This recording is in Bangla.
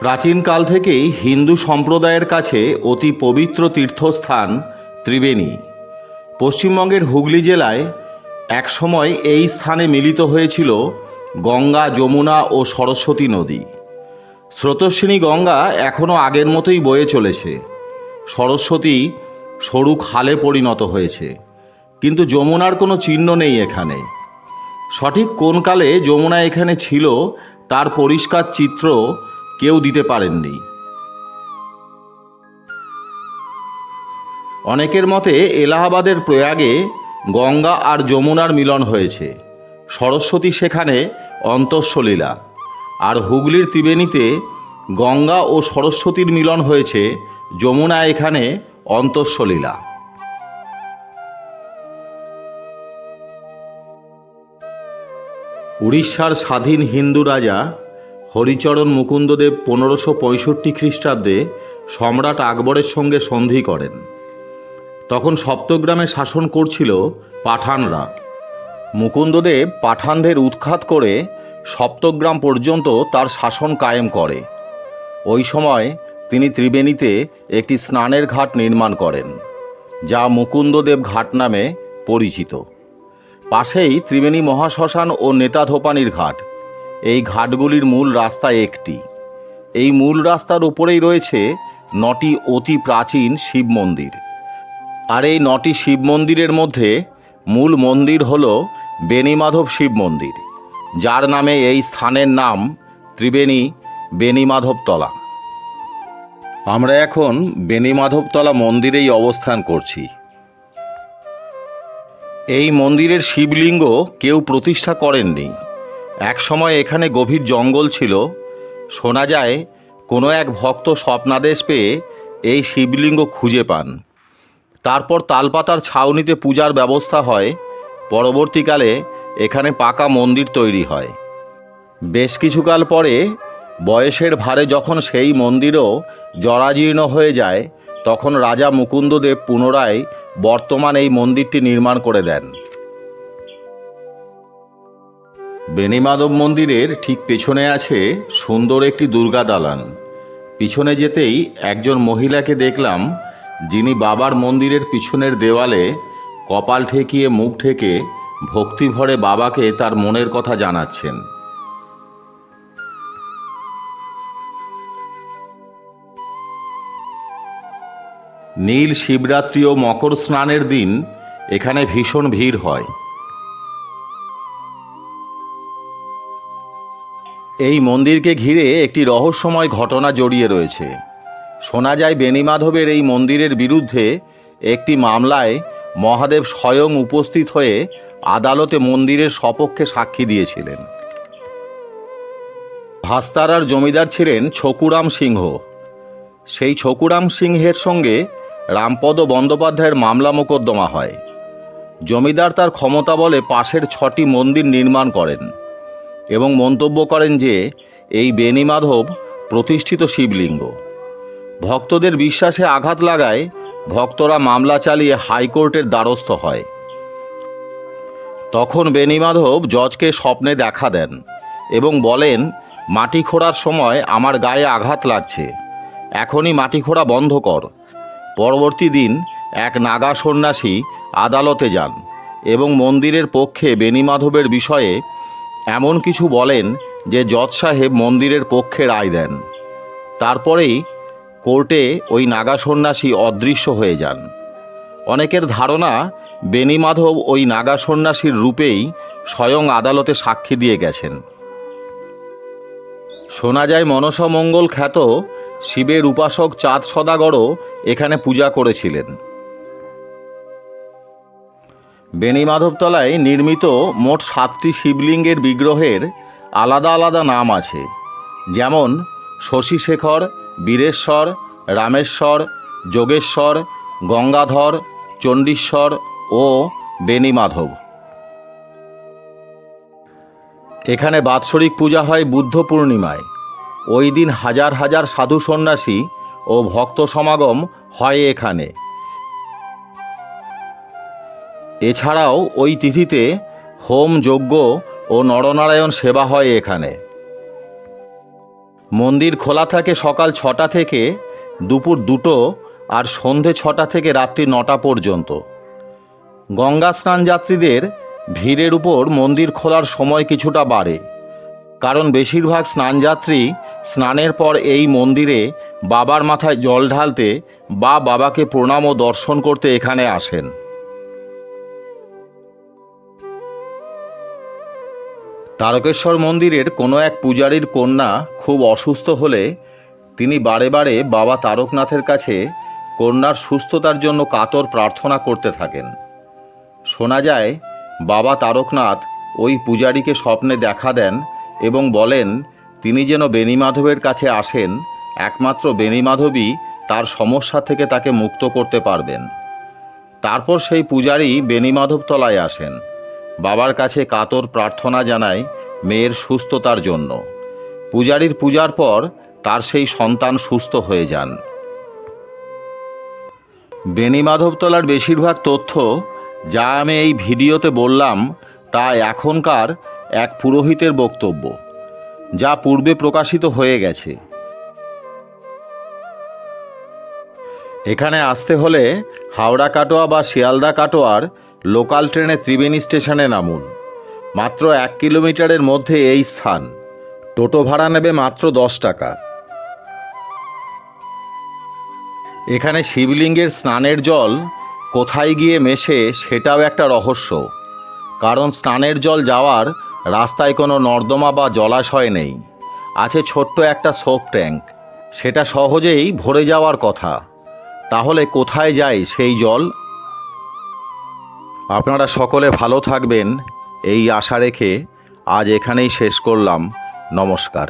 প্রাচীনকাল থেকেই হিন্দু সম্প্রদায়ের কাছে অতি পবিত্র তীর্থস্থান ত্রিবেণী। পশ্চিমবঙ্গের হুগলি জেলায় একসময় এই স্থানে মিলিত হয়েছিল গঙ্গা, যমুনা ও সরস্বতী নদী। স্রোতস্বিনী গঙ্গা এখনও আগের মতোই বয়ে চলেছে। সরস্বতী সরু খালে পরিণত হয়েছে। কিন্তু যমুনার কোনো চিহ্ন নেই এখানে। সঠিক কোন কালে যমুনা এখানে ছিল, তার পরিষ্কার চিত্র কেউ দিতে পারেননি। অনেকের মতে এলাহাবাদের প্রয়াগে গঙ্গা আর যমুনার মিলন হয়েছে। সরস্বতী সেখানে অন্তঃসলীলা। আর হুগলির ত্রিবেণীতে গঙ্গা ও সরস্বতীর মিলন হয়েছে, যমুনা এখানে অন্তঃসলীলা। উড়িষ্যার স্বাধীন হিন্দু রাজা হরিচরণ মুকুন্দদেব পনেরোশো পঁয়ষট্টি খ্রিস্টাব্দে সম্রাট আকবরের সঙ্গে সন্ধি করেন। তখন সপ্তগ্রামে শাসন করছিল পাঠানরা। মুকুন্দদেব পাঠানদের উৎখাত করে সপ্তগ্রাম পর্যন্ত তার শাসন কায়েম করে। ওই সময় তিনি ত্রিবেণীতে একটি স্নানের ঘাট নির্মাণ করেন, যা মুকুন্দদেব ঘাট নামে পরিচিত। পাশেই ত্রিবেণী মহাশ্মশান ও নেতাধোপানির ঘাট। এই ঘাটগুলির মূল রাস্তা একটি। এই মূল রাস্তার উপরেই রয়েছে নটি অতি প্রাচীন শিব মন্দির। আর এই নটি শিব মন্দিরের মধ্যে মূল মন্দির হল বেণীমাধব শিব মন্দির, যার নামে এই স্থানের নাম ত্রিবেণী বেণীমাধবতলা। আমরা এখন বেণীমাধবতলা মন্দিরেই অবস্থান করছি। এই মন্দিরের শিবলিঙ্গ কেউ প্রতিষ্ঠা করেননি। একসময় এখানে গভীর জঙ্গল ছিল। শোনা যায়, কোনো এক ভক্ত স্বপ্নাদেশ পেয়ে এই শিবলিঙ্গ খুঁজে পান। তারপর তালপাতার ছাউনিতে পূজার ব্যবস্থা হয়। পরবর্তীকালে এখানে পাকা মন্দির তৈরি হয়। বেশ কিছুকাল পরে বয়সের ভারে যখন সেই মন্দিরও জরাজীর্ণ হয়ে যায়, তখন রাজা মুকুন্দদেব পুনরায় বর্তমান এই মন্দিরটি নির্মাণ করে দেন। বেনিমাধব মন্দিরের ঠিক পেছনে আছে সুন্দর একটি দুর্গা দালান। পিছনে যেতেই একজন মহিলাকে দেখলাম, যিনি বাবার মন্দিরের পিছনের দেওয়ালে কপাল ঠেকিয়ে মুখ ঠেকে ভক্তিভরে বাবাকে তার মনের কথা জানাচ্ছেন। নীল শিবরাত্রি ও মকর স্নানের দিন এখানে ভীষণ ভিড় হয়। এই মন্দিরকে ঘিরে একটি রহস্যময় ঘটনা জড়িয়ে রয়েছে। শোনা যায় বেণীমাধবের এই মন্দিরের বিরুদ্ধে একটি মামলায় মহাদেব স্বয়ং উপস্থিত হয়ে আদালতে মন্দিরের সপক্ষে সাক্ষী দিয়েছিলেন। ভাস্তারার জমিদার ছিলেন ছকুরাম সিংহ। সেই ছকুরাম সিংহের সঙ্গে রামপদ বন্দ্যোপাধ্যায়ের মামলা মোকদ্দমা হয়। জমিদার তার ক্ষমতা বলে পাশের ছটি মন্দির নির্মাণ করেন। এবং মন্তব্য করেন যে, এই বেণীমাধব প্রতিষ্ঠিত শিবলিঙ্গ। ভক্তদের বিশ্বাসে আঘাত লাগায় ভক্তরা মামলা চালিয়ে হাইকোর্টের দ্বারস্থ হয়। তখন বেণীমাধব জজকে স্বপ্নে দেখা দেন এবং বলেন, মাটি খোঁড়ার সময় আমার গায়ে আঘাত লাগছে। এখনই মাটি খোঁড়া বন্ধ কর। পরবর্তী দিন এক নাগা সন্ন্যাসী আদালতে যান এবং মন্দিরের পক্ষে বেণীমাধবের বিষয়ে এমন কিছু বলেন যে জজ সাহেব মন্দিরের পক্ষে রায় দেন। তারপরেই কোর্টে ওই নাগা সন্ন্যাসী অদৃশ্য হয়ে যান। অনেকের ধারণা বেণীমাধব ওই নাগা সন্ন্যাসীর রূপেই স্বয়ং আদালতে সাক্ষী দিয়ে গেছেন। শোনা যায় মনসামঙ্গল খ্যাত শিবের উপাসক চাঁদ সদাগরও এখানে পূজা করেছিলেন। বেণীমাধবতলায় নির্মিত মোট সাতটি শিবলিঙ্গের বিগ্রহের আলাদা আলাদা নাম আছে। যেমন শশীশেখর, বীরেশ্বর, রামেশ্বর, যোগেশ্বর, গঙ্গাধর, চণ্ডীশ্বর ও বেণীমাধব। এখানে বাৎসরিক পূজা হয় বুদ্ধ পূর্ণিমায়। ওই দিন হাজার হাজার সাধু সন্ন্যাসী ও ভক্ত সমাগম হয় এখানে। এছাড়াও ওই তিথিতে হোম যজ্ঞ ও নরনারায়ণ সেবা হয় এখানে। মন্দির খোলা থাকে সকাল ছটা থেকে দুপুর দুটো আর সন্ধে ছটা থেকে রাত্রি নটা পর্যন্ত। গঙ্গা স্নান যাত্রীদের ভিড়ের উপর মন্দির খোলার সময় কিছুটা বাড়ে। কারণ বেশিরভাগ স্নানযাত্রী স্নানের পর এই মন্দিরে বাবার মাথায় জল ঢালতে বা বাবাকে প্রণাম ও দর্শন করতে এখানে আসেন। তারকেশ্বর মন্দিরের কোনো এক পূজারীর কন্যা খুব অসুস্থ হলে তিনি বারে বারে বাবা তারকনাথের কাছে কন্যার সুস্থতার জন্য কাতর প্রার্থনা করতে থাকেন। শোনা যায়, বাবা তারকনাথ ওই পূজারীকে স্বপ্নে দেখা দেন এবং বলেন, তিনি যেন বেণীমাধবের কাছে আসেন, একমাত্র বেণীমাধবই তার সমস্যা থেকে তাকে মুক্ত করতে পারবেন। তারপর সেই পূজারী বেণীমাধব তলায় আসেন। বাবার কাছে কাতর প্রার্থনা জানায় মেয়ের সুস্থতার জন্য। পূজারীর পূজার পর তার সেই সন্তান সুস্থ হয়ে যান। বেণীমাধবতলার বেশিরভাগ তথ্য যা আমি এই ভিডিওতে বললাম, তা এখনকার এক পুরোহিতের বক্তব্য, যা পূর্বে প্রকাশিত হয়ে গেছে। এখানে আসতে হলে হাওড়া কাটোয়া বা শিয়ালদা কাটোয়ার লোকাল ট্রেনে ত্রিবেণী স্টেশনে নামুন। মাত্র এক কিলোমিটারের মধ্যে এই স্থান। টোটো ভাড়া নেবে মাত্র দশ টাকা। এখানে শিবলিঙ্গের স্নানের জল কোথায় গিয়ে মেশে সেটাও একটা রহস্য। কারণ স্নানের জল যাওয়ার রাস্তায় কোনো নর্দমা বা জলাশয় নেই। আছে ছোট্ট একটা সোপ ট্যাঙ্ক। সেটা সহজেই ভরে যাওয়ার কথা। তাহলে কোথায় যায় সেই জল? আপনারা সকলে ভালো থাকবেন এই আশা রেখে আজ এখানেই শেষ করলাম। নমস্কার।